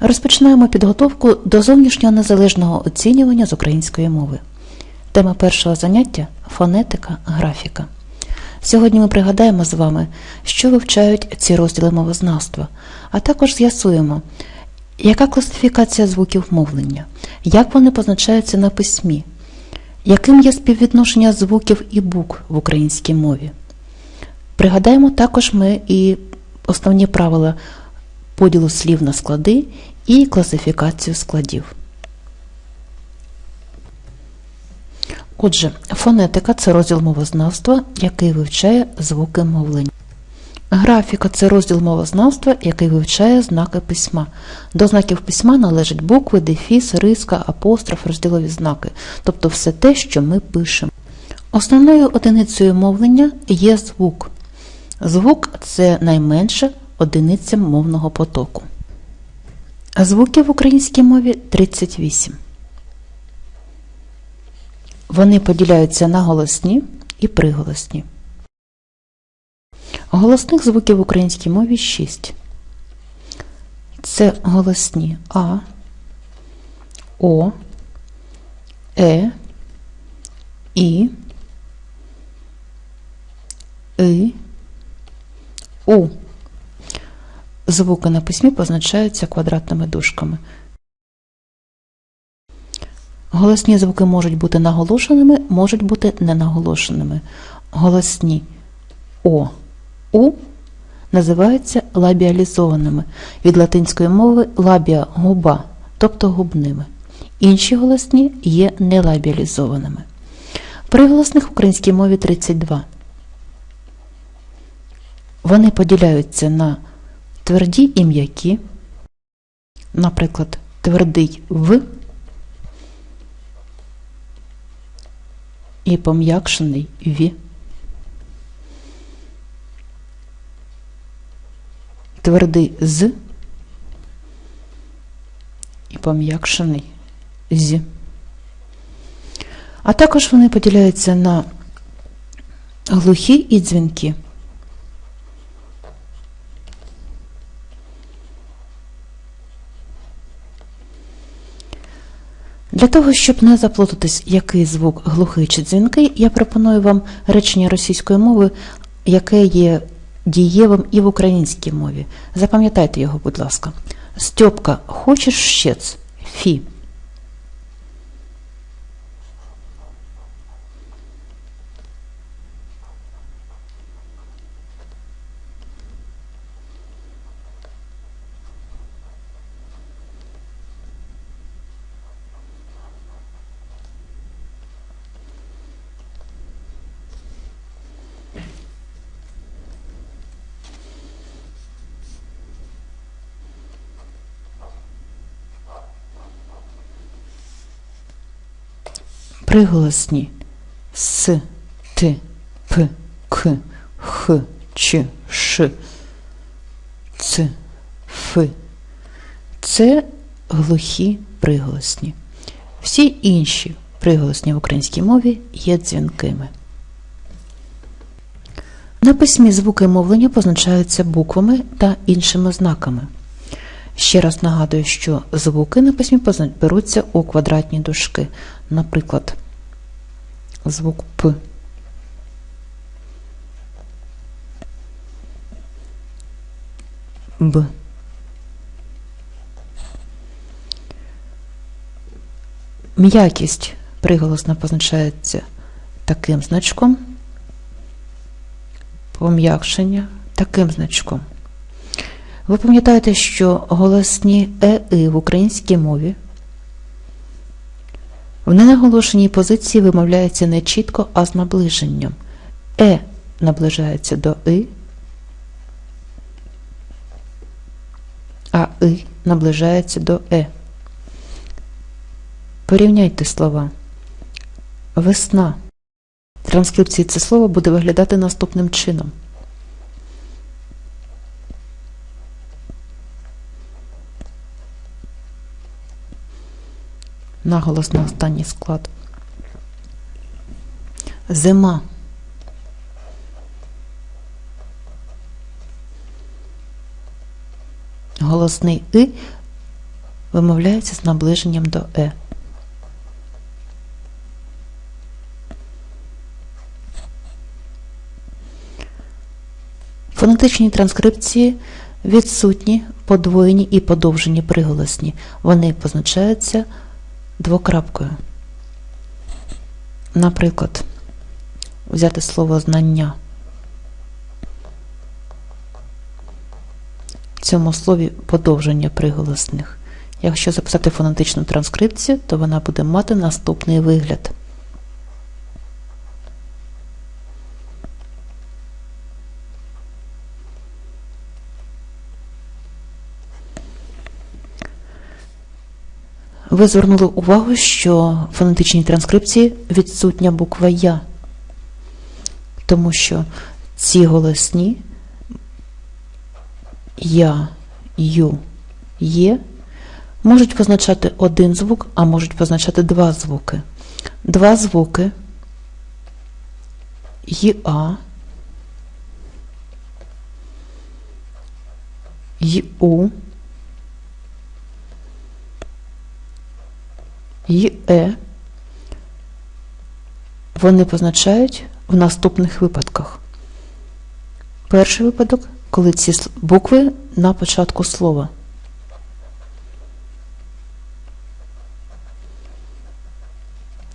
Розпочинаємо підготовку до зовнішнього незалежного оцінювання з української мови. Тема першого заняття фонетика, графіка. Сьогодні ми пригадаємо з вами, що вивчають ці розділи мовознавства, а також з'ясуємо, яка класифікація звуків мовлення, як вони позначаються на письмі, яким є співвідношення звуків і букв в українській мові. Пригадаємо також ми і основні правила поділу слів на склади і класифікацію складів. Отже, фонетика це розділ мовознавства, який вивчає звуки мовлення. Графіка це розділ мовознавства, який вивчає знаки письма. До знаків письма належать букви, дефіс, риска, апостроф, розділові знаки, тобто все те, що ми пишемо. Основною одиницею мовлення є звук. Звук це найменша одиниця мовного потоку. Звуків в українській мові 38. Вони поділяються на голосні і приголосні. Голосних звуків в українській мові 6. Це голосні А, О, Е, І, И, У. Звуки на письмі позначаються квадратними дужками. Голосні звуки можуть бути наголошеними, можуть бути ненаголошеними. Голосні О, У називаються лабіалізованими від латинської мови лабія губа, тобто губними. Інші голосні є нелабіалізованими. Приголосних в українській мові 32. Вони поділяються на тверді і м'які, наприклад, твердий в і пом'якшений ві. Твердий з і пом'якшений зі. А також вони поділяються на глухі і дзвінки. Для того, щоб не заплутатись, який звук глухий чи дзвінкий, я пропоную вам речення російської мови, яке є дієвим і в українській мові. Запам'ятайте його, будь ласка. Стьопка, хочеш щец? Фі. Приголосні с, т, п, к, х, ч, ш, ц, ф. Це глухі приголосні. Всі інші приголосні в українській мові є дзвінкими. На письмі звуки мовлення позначаються буквами та іншими знаками. Ще раз нагадую, що звуки на письмі беруться у квадратні дужки. Наприклад, звук П. Б. М'якість приголосна позначається таким значком, пом'якшення таким значком. Ви пам'ятаєте, що голосні е в українській мові в ненаголошеній позиції вимовляється не чітко, а з наближенням. Е наближається до и, а и наближається до е. Порівняйте слова. Весна. Транскрипції це слово буде виглядати наступним чином. Наголос на останній склад. Зима. Голосний и вимовляється з наближенням до Е. В фонетичній транскрипції відсутні подвоєні і подовжені приголосні. Вони позначаються двокрапкою. Наприклад, взяти слово знання. В цьому слові подовження приголосних. Якщо записати фонетичну транскрипцію, то вона буде мати наступний вигляд. Ви звернули увагу, що в фонетичній транскрипції відсутня буква Я, тому що ці голосні Я, Ю, Є можуть позначати один звук, а можуть позначати два звуки. Два звуки ЄА, Ю, ЄЕ вони позначають в наступних випадках. Перший випадок, коли ці букви на початку слова.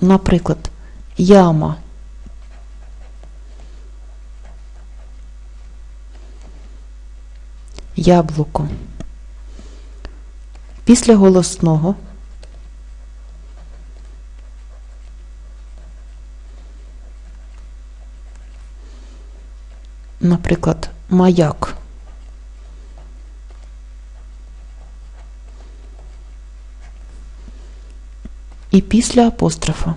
Наприклад, яма. Яблуко. Після голосного наприклад, маяк. І після апострофа.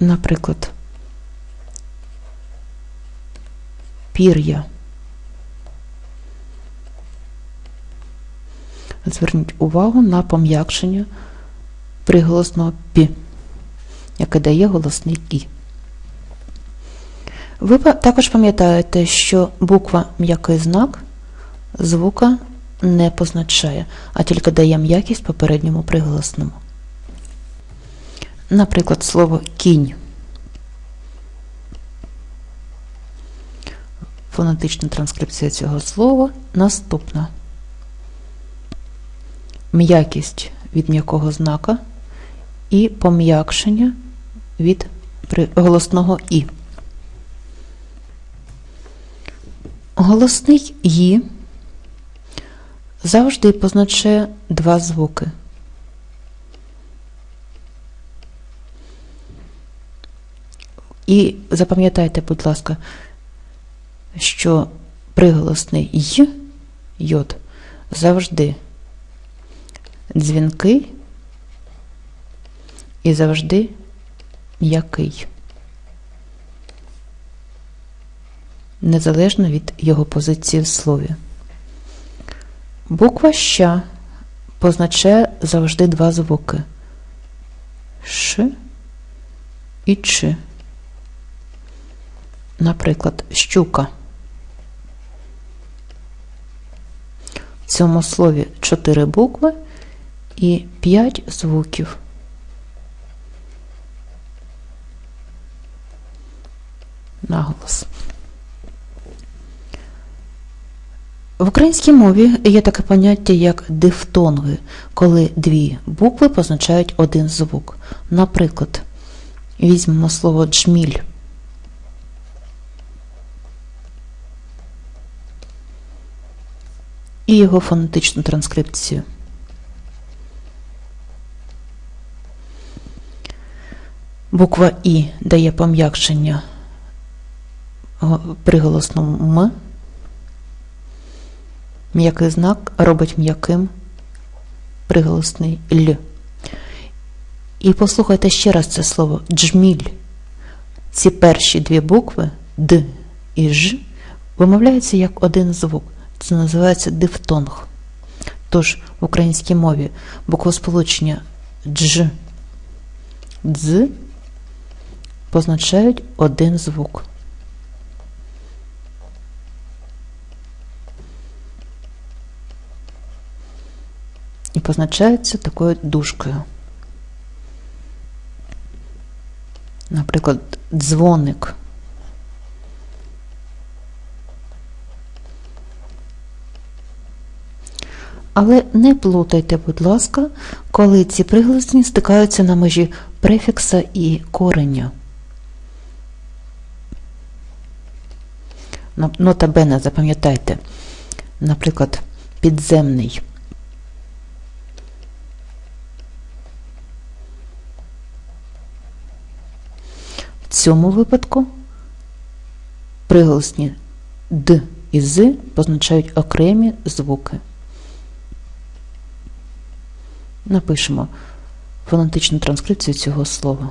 Наприклад, пір'я. Зверніть увагу на пом'якшення приголосного пі, яке дає голосний і. Ви також пам'ятаєте, що буква м'який знак звука не позначає, а тільки дає м'якість попередньому приголосному. Наприклад, слово кінь. Фонетична транскрипція цього слова наступна. М'якість від м'якого знака і пом'якшення від голосного і. Голосний «ї» завжди позначає два звуки. І запам'ятайте, будь ласка, що приголосний «й» йод завжди дзвінкий і завжди м'який. Незалежно від його позиції в слові. Буква ща позначає завжди два звуки Ш і Ч. Наприклад, щука. В цьому слові чотири букви і п'ять звуків. Наголос. В українській мові є таке поняття, як дифтонги, коли дві букви позначають один звук. Наприклад, візьмемо слово джміль. І його фонетичну транскрипцію. Буква І дає пом'якшення го- приголосному М. М'який знак робить м'яким приголосний Л. І послухайте ще раз це слово джміль. Ці перші дві букви Д і Ж вимовляються як один звук. Це називається дифтонг. Тож в українській мові буквосполучення дж, дз позначають один звук. І позначаються такою дужкою. Наприклад, дзвоник. Але не плутайте, будь ласка, коли ці приголосні стикаються на межі префікса і кореня. Нота Бена, запам'ятайте, наприклад, підземний. В цьому випадку приголосні д і з позначають окремі звуки. Напишемо фонетичну транскрипцію цього слова.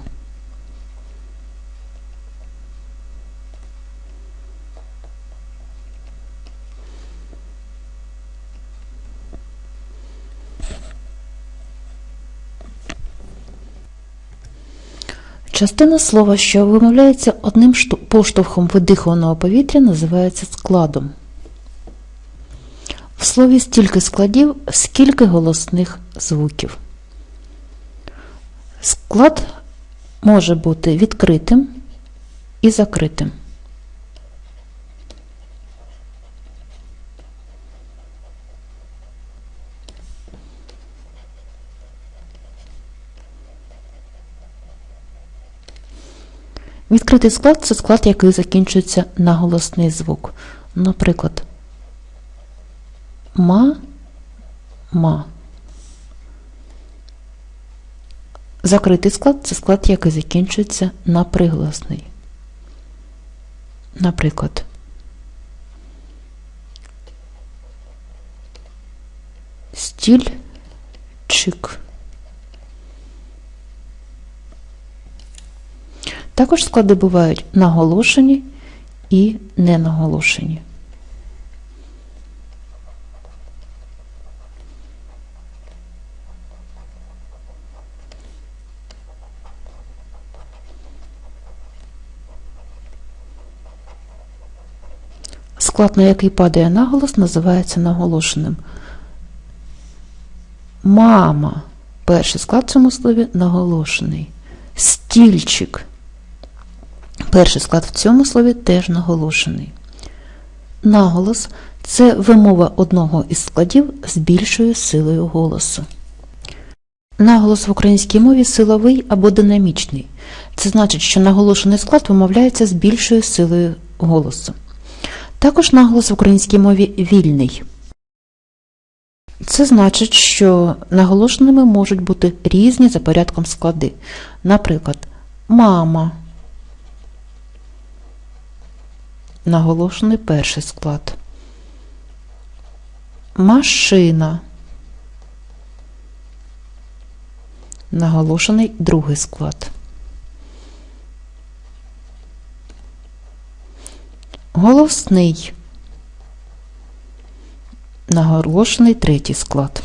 Частина слова, що вимовляється одним поштовхом видихуваного повітря, називається складом. В слові стільки складів, скільки голосних звуків. Склад може бути відкритим і закритим. Відкритий склад це склад, який закінчується на голосний звук. Наприклад, ма, ма. Закритий склад це склад, який закінчується на приголосний. Наприклад, стільчик. Також склади бувають наголошені і ненаголошені. Склад, на який падає наголос, називається наголошеним. Мама. Перший склад в цьому слові наголошений. Стільчик. Перший склад в цьому слові теж наголошений. Наголос це вимова одного із складів з більшою силою голосу. Наголос в українській мові силовий або динамічний. Це значить, що наголошений склад вимовляється з більшою силою голосу. Також наголос в українській мові вільний. Це значить, що наголошеними можуть бути різні за порядком склади. Наприклад, мама. Наголошений перший склад. Машина. Наголошений другий склад. Голосний. Наголошений третій склад.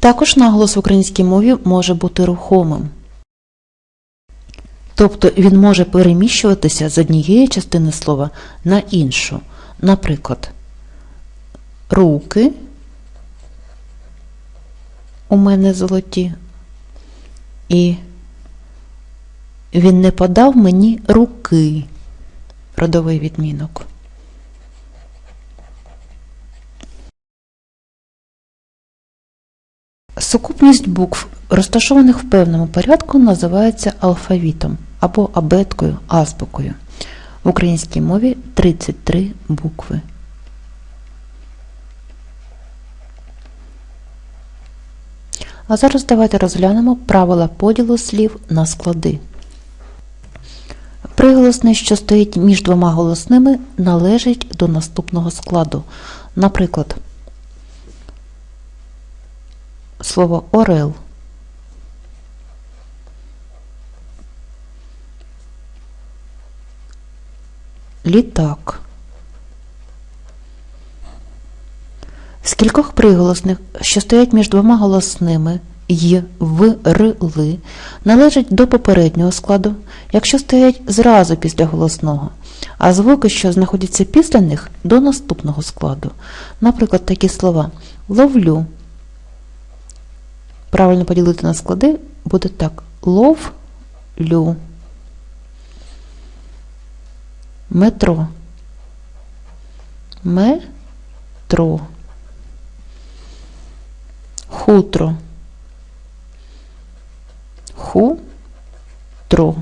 Також наголос в українській мові може бути рухомим. Тобто він може переміщуватися з однієї частини слова на іншу. Наприклад, руки у мене золоті, і він не подав мені руки. Родовий відмінок. Сукупність букв, розташованих в певному порядку, називається алфавітом або абеткою, азбукою. В українській мові 33 букви. А зараз давайте розглянемо правила поділу слів на склади. Приголосний, що стоїть між двома голосними, належить до наступного складу. Наприклад, слово орел. Літак. З кількох приголосних, що стоять між двома голосними й, в, р, ли належать до попереднього складу, якщо стоять зразу після голосного, а звуки, що знаходяться після них, до наступного складу. Наприклад, такі слова ловлю. Правильно поділити на склади буде так: лов-лю. Метро. Метро. Хутро. Хутро.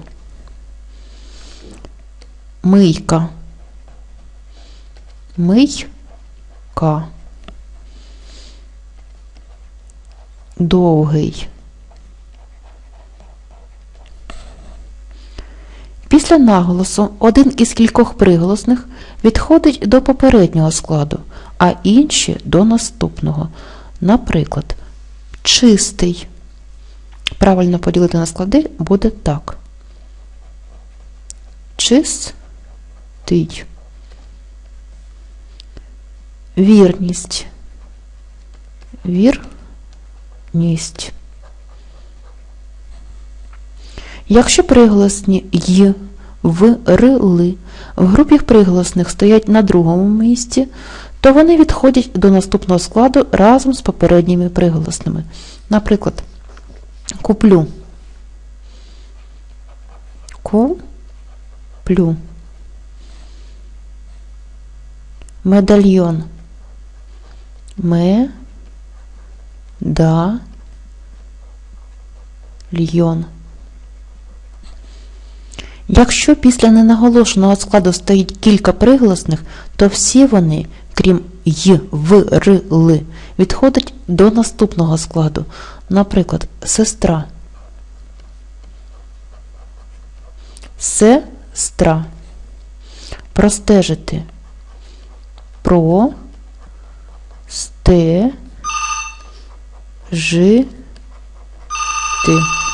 Мийка. Мийка. Довгий. Після наголосу один із кількох приголосних відходить до попереднього складу, а інші до наступного. Наприклад, чистий. Правильно поділити на склади буде так. Чистий. Вірність. Вірність. Якщо приголосні й, в, р, ли в групі приголосних стоять на другому місці, то вони відходять до наступного складу разом з попередніми приголосними. Наприклад, куплю. Куплю. Медальйон. Ме. Да. Льйон. Якщо після ненаголошеного складу стоїть кілька приголосних, то всі вони, крім й, в, р, ли, відходять до наступного складу. Наприклад, сестра. Сестра. Простежити. Про. Сте. Жи. Ти.